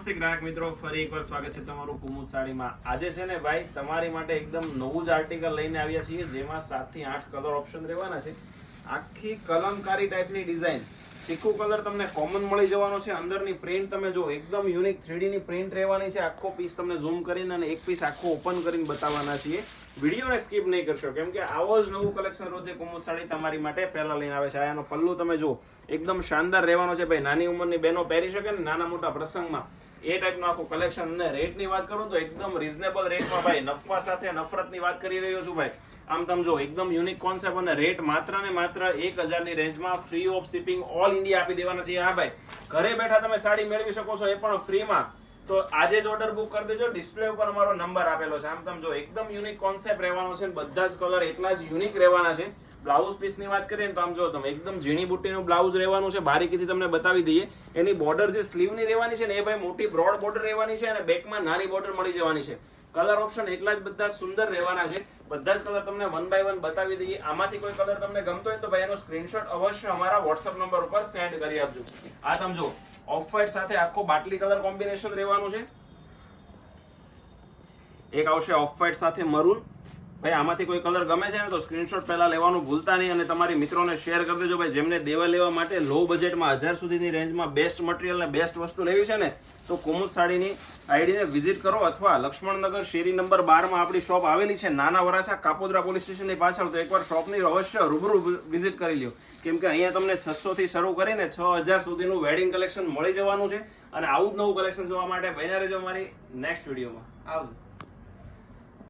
નમસ્તે ગ્રાહક મિત્રો, ફરી એકવાર સ્વાગત છે તમારું કુમુદ સાડીમાં. આજે છે ને ભાઈ, તમારી માટે એકદમ નવું જ આર્ટિકલ લઈને આવ્યા છીએ, જેમાં સાતથી આઠ કલર ઓપ્શન રહેવાના છે. આખી કલમકારી ટાઈપની ડિઝાઇન ચીકુ કલર તમને કોમન મળી જવાનો છે. અંદરની પ્રિન્ટ તમે જો, એકદમ યુનિક થ્રીડીની પ્રિન્ટ રહેવાની છે. આખો પીસ તમને ઝૂમ કરીને અને એક પીસ આખો ઓપન કરીને બતાવવાના છીએ. વિડીયોને સ્કીપ નહીં કરશો, કેમ કે આવો જ નવું કલેક્શન રોજે કુમુદ સાડી તમારી માટે પહેલા લઈને આવે છે. આનો પલ્લુ તમે જો, એકદમ શાનદાર રહેવાનો છે. ભાઈ, નાની ઉંમરની બહેનો પહેરી શકે ને નાના મોટા પ્રસંગમાં. એ ટાઈપનું આખું કલેક્શન અને રેટની વાત કરું તો એકદમ રિઝનેબલ રેટમાં ભાઈ નફા સાથે નફરતની વાત કરી રહ્યો છું ભાઈ. આમ તમે જો, એકદમ યુનિક કોન્સેપ્ટ અને રેટ માત્ર ને માત્ર એક હજારની રેન્જમાં free of shipping all India આપી દેવાના છે. હા ભાઈ, ઘરે બેઠા તમે સાડી મેળવી શકો છો એ પણ ફ્રીમાં તો આજે જ ઓર્ડર બુક કરી દેજો. ડિસ્પ્લે ઉપર અમારો નંબર આપેલો છે. આમ તમે જો, એકદમ યુનિક કોન્સેપ્ટ રહેવાનો છે બધા જ કલર એટલા જ યુનિક રહેવાના છે. બ્લાઉઝ પીસની વાત કરીએ ને તો આમ જો તમે એકદમ ઝીણી બુટ્ટીનું બ્લાઉઝ રહેવાનું છે, બારીકીથી તમને બતાવી દઈએ. એની બોર્ડર જે સ્લીવની રહેવાની છે ને, એ ભાઈ મોટી બ્રોડ બોર્ડર રહેવાની છે અને બેકમાં નાની બોર્ડર મળી જવાની છે. કલર ઓપ્શન એટલા જ બધા સુંદર રહેવાના છે. બધા જ કલર તમને વન બાય વન બતાવી દઈએ. આમાંથી કોઈ કલર તમને ગમતો હોય તો ભાઈ એનો સ્ક્રીનશોટ અવશ્ય અમારા વોટ્સઅપ નંબર ઉપર સેન્ડ કરી આપજો. આ સમજો ઓફ વાઇટ સાથે આખો બાટલી કલર કોમ્બિનેશન રહેવાનું છે. એક આવશે ઓફ વાઇટ સાથે મરૂન ભાઈ, આમાંથી કોઈ કલર ગમે છે ને તો સ્ક્રીનશોટ પહેલા લેવાનું ભૂલતા નહીં અને તમારી મિત્રોને શેર કરી દેજો. ભાઈ, જેમને દેવા લેવા માટે લો બજેટમાં હજાર સુધીની રેન્જમાં બેસ્ટ મટીરિયલ ને બેસ્ટ વસ્તુ લેવી છે ને, તો કુમુદ સાડીની આઈડીને વિઝિટ કરો અથવા લક્ષ્મણનગર શેરી નંબર બારમાં આપણી શોપ આવેલી છે, નાના વરાછા કાપોદ્રા પોલીસ સ્ટેશનની પાછળ. તો એકવાર શોપની અવશ્ય રૂબરૂ વિઝિટ કરી લ્યો. કેમ કે અહીંયા તમને છસોથી શરૂ કરીને છ હજાર સુધીનું વેડિંગ કલેક્શન મળી જવાનું છે. અને આવું જ નવું કલેક્શન જોવા માટે બન્યા રહેજો અમારી નેક્સ્ટ વિડીયોમાં આવજો.